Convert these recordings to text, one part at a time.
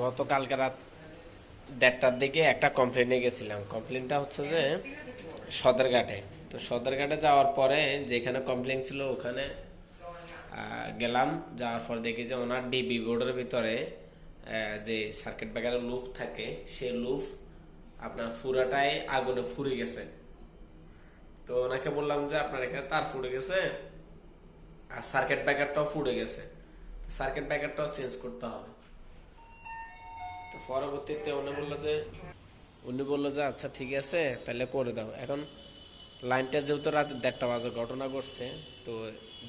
গতকালকে রাত দেড়টার দিকে একটা কমপ্লেনে গেছিলাম। কমপ্লেনটা হচ্ছে যে, সদরঘাটে। তো সদরঘাটে যাওয়ার পরে যেখানে কমপ্লেন ছিল ওখানে গেলাম। যাওয়ার পর দেখি যে ওনার ডিবি বোর্ডের ভিতরে যে সার্কিট ব্রেকারের লুফ থাকে, সে লুফ আপনার ফুরাটাই আগুনে ফুরে গেছে। তো ওনাকে বললাম যে, আপনার এখানে তার ফুটে গেছে, আর সার্কিট ব্রেকারটাও ফুটে গেছে। সার্কিট ব্রেকারটাও চেঞ্জ করতে হবে। পরবর্তীতে উনি বলল যে, উনি বলল যে আচ্ছা ঠিক আছে, তাহলে করে দাও। এখন লাইনটা যেহেতু রাতে দেড়টা বাজে, ঘটনা ঘটছে, তো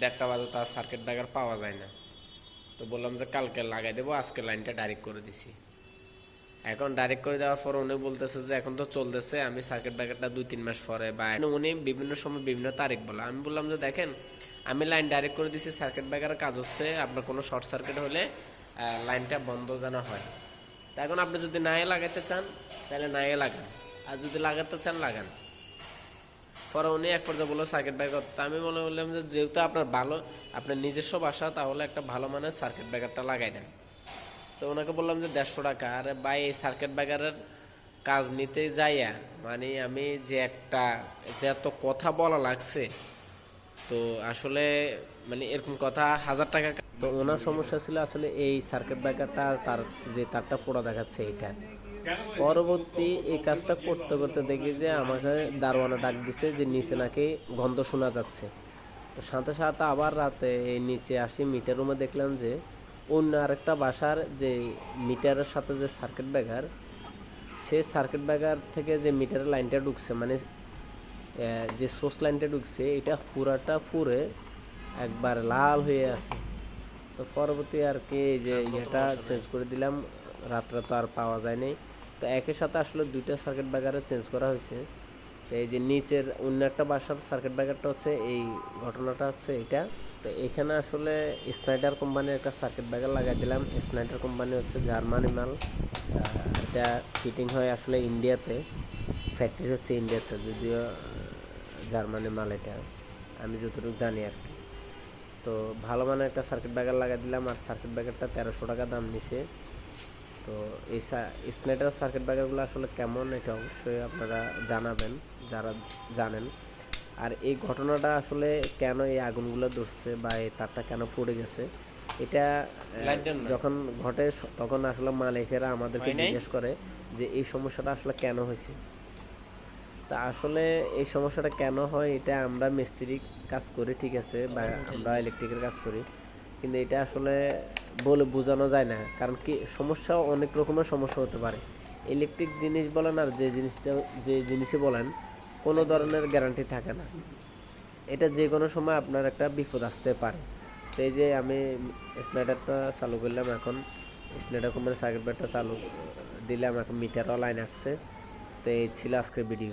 দেড়টা বাজে তার সার্কিট ব্রেকার পাওয়া যায় না। তো বললাম যে, কালকে লাগাই দেবো, আজকে লাইনটা ডাইরেক্ট করে দিছি। এখন ডাইরেক্ট করে দেওয়ার পর উনি বলতেছে যে, এখন তো চলতেছে, আমি সার্কিট ব্রেকারটা দুই, তিন মাস পরে বা উনি বিভিন্ন সময় বিভিন্ন তারিখ বলে। আমি বললাম যে, দেখেন, আমি লাইন ডাইরেক্ট করে দিছি সার্কিট ব্রেকারের কাজ হচ্ছে, আপনার কোনো শর্ট সার্কিট হলে লাইনটা বন্ধ যেন হয়। তা এখন আপনি যদি নাই লাগাইতে চান, তাহলে নাই লাগান। আর যদি লাগাতে চান, লাগান। পরে উনি এক পর্যায়ে বলল, সার্কিট ব্রেকার, তা আমি মনে বললাম যে যেহেতু আপনার ভালো, আপনার নিজস্ব বাসা, তাহলে একটা ভালো মানের সার্কিট ব্রেকারটা লাগাই দেন। তো ওনাকে বললাম যে, দেড়শো টাকা। আরে ভাই, এই সার্কিট ব্রেকারের কাজ নিতে যাইয়া মানে আমি যে একটা, যে এত কথা বলা লাগছে, তো আসলে মানে এরকম কথা হাজার টাকা তো ওনার সমস্যা ছিল আসলে এই সার্কিট ব্রেকারটা তার যে তারটা ফোড়া দেখাচ্ছে এটা পরবর্তী এই কাজটা করতে করতে দেখি যে আমাকে দারোয়ানা ডাক দিছে যে নিচে নাকি গন্ধ শোনা যাচ্ছে। তো সাথে সাথে আবার রাতে এই নিচে আসি মিটার রুমে দেখলাম যে অন্য আরেকটা বাসার যে মিটারের সাথে যে সার্কিট ব্রেকার সেই সার্কিট ব্রেকার থেকে যে মিটারের লাইনটা ঢুকছে মানে যে সোর্স লাইনটা ঢুকছে, এটা ফুরাটা ফুরে একবার লাল হয়ে আছে। তো পরবর্তী আর কি এই যে ইয়েটা চেঞ্জ করে দিলাম রাত্রে তো আর পাওয়া যায়নি তো একই সাথে আসলে দুইটা সার্কিট ব্রেকারে চেঞ্জ করা হয়েছে। তো এই যে নিচের অন্য একটা বাসার সার্কিট ব্রেকারটা হচ্ছে এই ঘটনাটা হচ্ছে এটা তো এখানে আসলে স্নাইডার কোম্পানির একটা সার্কিট ব্রেকার লাগাই দিলাম। স্নাইডার কোম্পানি হচ্ছে জার্মানি মাল এটা ফিটিং হয় আসলে ইন্ডিয়াতে ফ্যাক্টরি হচ্ছে ইন্ডিয়াতে যদিও জার্মানি মাল এটা। আমি যতটুকু জানি আর কি। তো ভালো মানের একটা সার্কিট ব্রেকার লাগাই দিলাম আর সার্কিট ব্রেকারটা তেরোশো টাকা দাম নিছে। তো এই স্নেটার সার্কিট ব্রেকারগুলো আসলে কেমন এটা অবশ্যই আপনারা জানাবেন যারা জানেন। আর এই ঘটনাটা আসলে কেন এই আগুনগুলো ধরছে বা এই তারটা কেন পড়ে গেছে এটা। যখন ঘটে তখন আসলে মালিকেরা আমাদেরকে জিজ্ঞেস করে যে এই সমস্যাটা আসলে কেন হয়েছে। তা আসলে এই সমস্যাটা কেন হয় এটা আমরা মিস্ত্রি কাজ করি, ঠিক আছে, বা আমরা ইলেকট্রিকের কাজ করি। কিন্তু এটা আসলে বলে বোঝানো যায় না, কারণ কি সমস্যা অনেক রকমের সমস্যা হতে পারে। ইলেকট্রিক জিনিস বলেন আর যে জিনিসটা, যে জিনিসই বলেন, কোনো ধরনের গ্যারান্টি থাকে না। এটা যে কোনো সময় আপনার একটা বিপদ আসতে পারে। তো এই যে আমি স্নাইডারটা চালু করলাম, এখন স্নাইডার কোম্পানির সার্কিট ব্রেকারটা চালু দিলাম, এখন মিটারও লাইন আসছে। তো এই ছিল আজকের ভিডিও